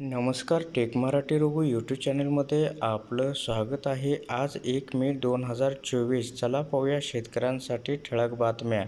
नमस्कार take Marathi Raghu YouTube चॅनलमध्ये आपलं स्वागत आहे. आज एक मे दोन हजार चोवीस. चला पाहूया शेतकऱ्यांसाठी ठळक बातम्या.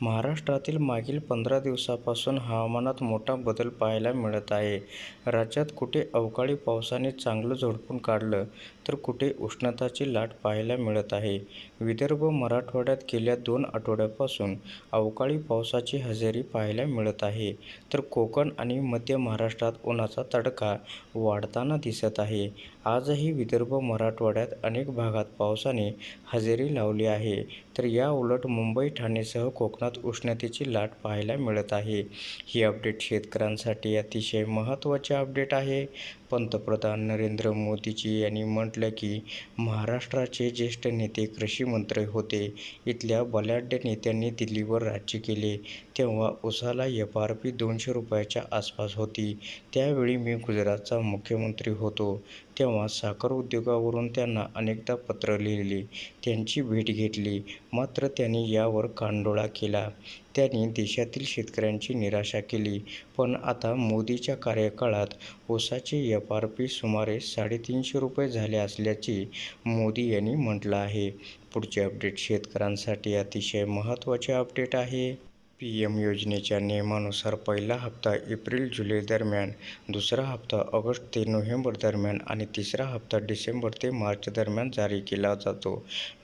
महाराष्ट्रातील मागील पंधरा दिवसापासून हवामानात मोठा बदल पाहायला मिळत आहे. राज्यात कुठे अवकाळी पावसाने चांगलं झोडपून काढलं तर कुठे उष्णताची लाट पाहायला मिळत आहे? विदर्भ मराठवाड्यात गेल्या दोन आठवड्यापासून अवकाळी पावसाची हजेरी पाहायला मिळत आहे. तर कोकण आणि मध्य महाराष्ट्रात उन्हाचा तडका वाढताना दिसत आहे. आजही विदर्भ मराठवाड्यात अनेक भागात पावसाने हजेरी लावली आहे. तर या उलट मुंबई ठाणेसह कोकणात उष्णतेची लाट पाहायला मिळत आहे. ही अपडेट शेतकऱ्यांसाठी अतिशय महत्त्वाचे अपडेट आहे. पंतप्रधान नरेंद्र मोदीजी यांनी म्हटलं की महाराष्ट्राचे ज्येष्ठ नेते कृषीमंत्री होते. इथल्या बलाढ्य नेत्यांनी दिल्लीवर राज्य केले. तेव्हा उसाला एफ आर पी दोनशे रुपयाच्या आसपास होती. त्यावेळी मी गुजरातचा मुख्यमंत्री होतो. तेव्हा साखर उद्योगावरून त्यांना अनेकदा पत्र लिहिली. त्यांची भेट घेतली. मात्र त्यांनी यावर कानडोळा केला. त्यांनी देशातील शेतकऱ्यांची निराशा केली. पण आता मोदीच्या कार्यकाळात ऊसाचे एफ आर पी सुमारे साडेतीनशे रुपये झाले असल्याचे मोदी यांनी म्हटलं आहे. पुढचे अपडेट शेतकऱ्यांसाठी अतिशय महत्त्वाचे अपडेट आहे. पी एम योजनेच्या नियमानुसार पहिला हप्ता एप्रिल जुलै दरम्यान दुसरा हप्ता ऑगस्ट ते नोव्हेंबर दरम्यान आणि तिसरा हप्ता डिसेंबर ते मार्च दरम्यान जारी केला जातो.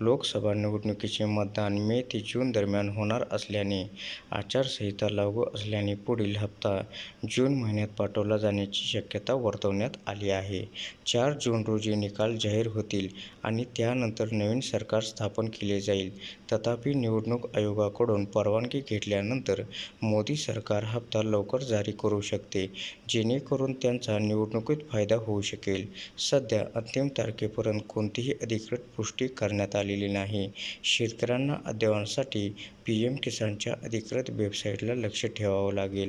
लोकसभा निवडणुकीचे मतदान मे ते जून दरम्यान होणार असल्याने आचारसंहिता लागू असल्याने पुढील हप्ता जून महिन्यात पाठवला जाण्याची शक्यता वर्तवण्यात आली आहे. चार जून रोजी निकाल जाहीर होतील आणि त्यानंतर नवीन सरकार स्थापन केले जाईल. तथापि निवडणूक आयोगाकडून परवानगी घेतल्या घेतल्यानंतर मोदी सरकार हप्ता लवकर जारी करू शकते जेणेकरून त्यांचा निवडणुकीत फायदा होऊ शकेल. सध्या अंतिम तारखेपर्यंत कोणतीही अधिकृत पुष्टी करण्यात आलेली नाही. शेतकऱ्यांना अद्ययावनासाठी पी एम किसानच्या अधिकृत वेबसाईटला लक्ष ठेवावं लागेल.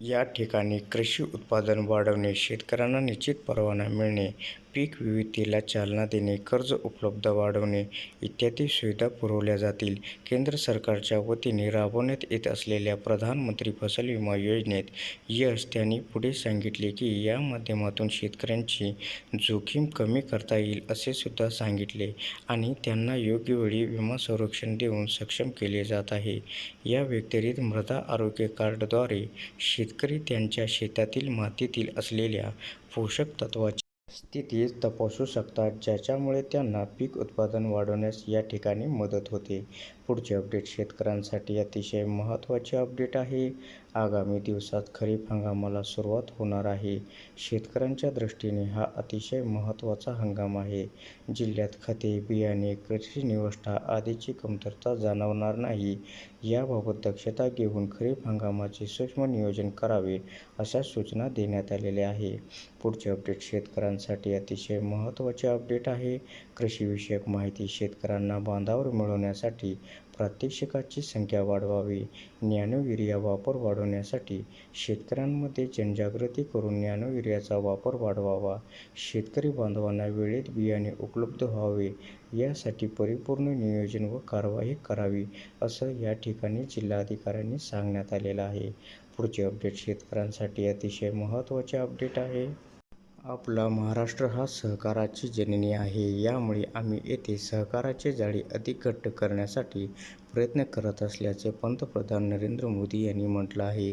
या ठिकाणी कृषी उत्पादन वाढवणे शेतकऱ्यांना निश्चित परवाना मिळणे पीक विविधतेला चालना देणे कर्ज उपलब्ध वाढवणे इत्यादी सुविधा पुरवल्या जातील. केंद्र सरकारच्या वतीने राबवण्यात येत असलेल्या प्रधानमंत्री फसल विमा योजनेत यश त्यांनी पुढे सांगितले की या माध्यमातून शेतकऱ्यांची जोखीम कमी करता येईल असे सुद्धा सांगितले आणि त्यांना योग्य वेळी विमा संरक्षण देऊन सक्षम केले जात आहे. या व्यतिरिक्त मृदा आरोग्य कार्डद्वारे शेतकरी त्यांच्या शेतातील मातीतील असलेल्या पोषक तत्वाची स्थिती तपासू शकतात ज्याच्यामुळे त्यांना पीक उत्पादन वाढवण्यास या ठिकाणी मदत होते. पुढचे अपडेट शेतकऱ्यांसाठी अतिशय महत्त्वाचे अपडेट आहे. आगामी दिवसात खरीप हंगामाला सुरुवात होणार आहे. शेतकऱ्यांच्या दृष्टीने हा अतिशय महत्त्वाचा हंगाम आहे. जिल्ह्यात खते बियाणे कृषी निविष्ठा आदीची कमतरता जाणवणार नाही. याबाबत दक्षता घेऊन खरीप हंगामाचे सूक्ष्म नियोजन करावे अशा सूचना देण्यात आलेल्या आहे पुढचे अपडेट शेतकऱ्यांसाठी अतिशय महत्त्वाचे अपडेट आहे. कृषीविषयक माहिती शेतकऱ्यांना बांधावर मिळवण्यासाठी प्रात्यक्षिकाची संख्या वाढवावी. नॅनो वापर वाढवण्यासाठी शेतकऱ्यांमध्ये जनजागृती करून नॅनो वापर वाढवावा. शेतकरी बांधवांना वेळेत बियाणे उपलब्ध व्हावे. यासाठी परिपूर्ण नियोजन व कारवाई करावी असं या ठिकाणी जिल्हाधिकाऱ्यांनी सांगण्यात आलेलं आहे. पुढचे अपडेट शेतकऱ्यांसाठी अतिशय महत्त्वाचे अपडेट आहे. आपला महाराष्ट्र हा सहकाराची जननी आहे. यामुळे आम्ही येथे सहकाराचे जाळी अधिक घट्ट करण्यासाठी प्रयत्न करत असल्याचे पंतप्रधान नरेंद्र मोदी यांनी म्हटलं आहे.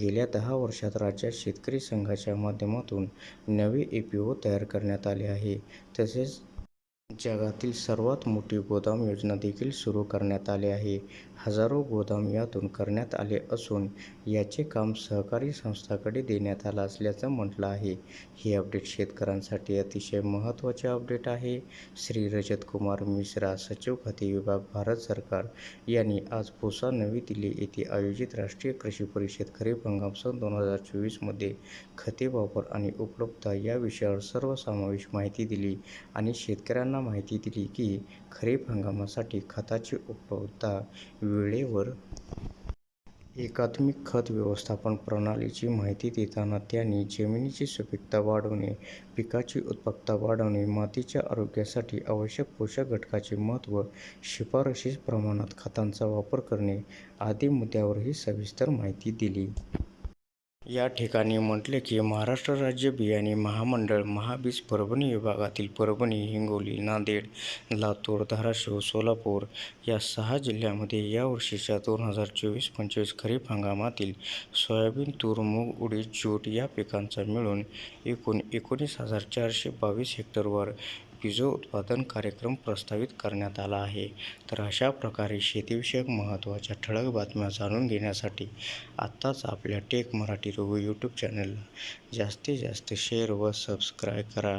गेल्या दहा वर्षात राज्यात शेतकरी संघाच्या माध्यमातून नवे ए पी ओ तयार करण्यात आले आहे. तसेच जगातील सर्वात मोठी गोदाम योजना देखील सुरू करण्यात आली आहे. हजारो गोदाम यातून करण्यात आले असून याचे काम सहकारी संस्थांकडे देण्यात आलं असल्याचं म्हटलं आहे. हे अपडेट शेतकऱ्यांसाठी अतिशय महत्त्वाचे अपडेट आहे. श्री रजत कुमार मिश्रा सचिव खते विभाग भारत सरकार यांनी आज पुसा नवी दिल्ली येथे आयोजित राष्ट्रीय कृषी परिषद खरीप हंगाम सन दोन हजार चोवीसमध्ये खते वापर आणि उपलब्धता या विषयावर सर्वसमावेश माहिती दिली आणि शेतकऱ्यांना माहिती दिली की खरीप हंगामासाठी खताची उपलब्धता वेळेवर एकात्मिक खत व्यवस्थापन प्रणालीची माहिती देताना त्यांनी जमिनीची सुपीकता वाढवणे पिकाची उत्पादकता वाढवणे मातीच्या आरोग्यासाठी आवश्यक पोषक घटकाचे महत्त्व शिफारशीस प्रमाणात खतांचा वापर करणे आदी मुद्द्यांवरही सविस्तर माहिती दिली. या ठिकाणी म्हटले की महाराष्ट्र राज्य बियाणे महामंडळ महाबीज परभणी विभागातील परभणी हिंगोली नांदेड लातूर धाराशिव सोलापूर या सहा जिल्ह्यांमध्ये यावर्षीच्या दोन हजार चोवीस पंचवीस खरीप हंगामातील सोयाबीन तूर मूग उडीद जूट या पिकांचा मिळून एकूण एकोणीस हजार चारशे बावीस हेक्टरवर बीजोत्पादन कार्यक्रम प्रस्तावित करण्यात आला आहे. तर अशा प्रकारे शेतीविषयक महत्त्वाच्या ठळक बातम्या जाणून घेण्यासाठी आत्ताच आपल्या टेक मराठी रघु यूट्यूब चॅनलला जास्तीत जास्त शेअर व सबस्क्राईब करा.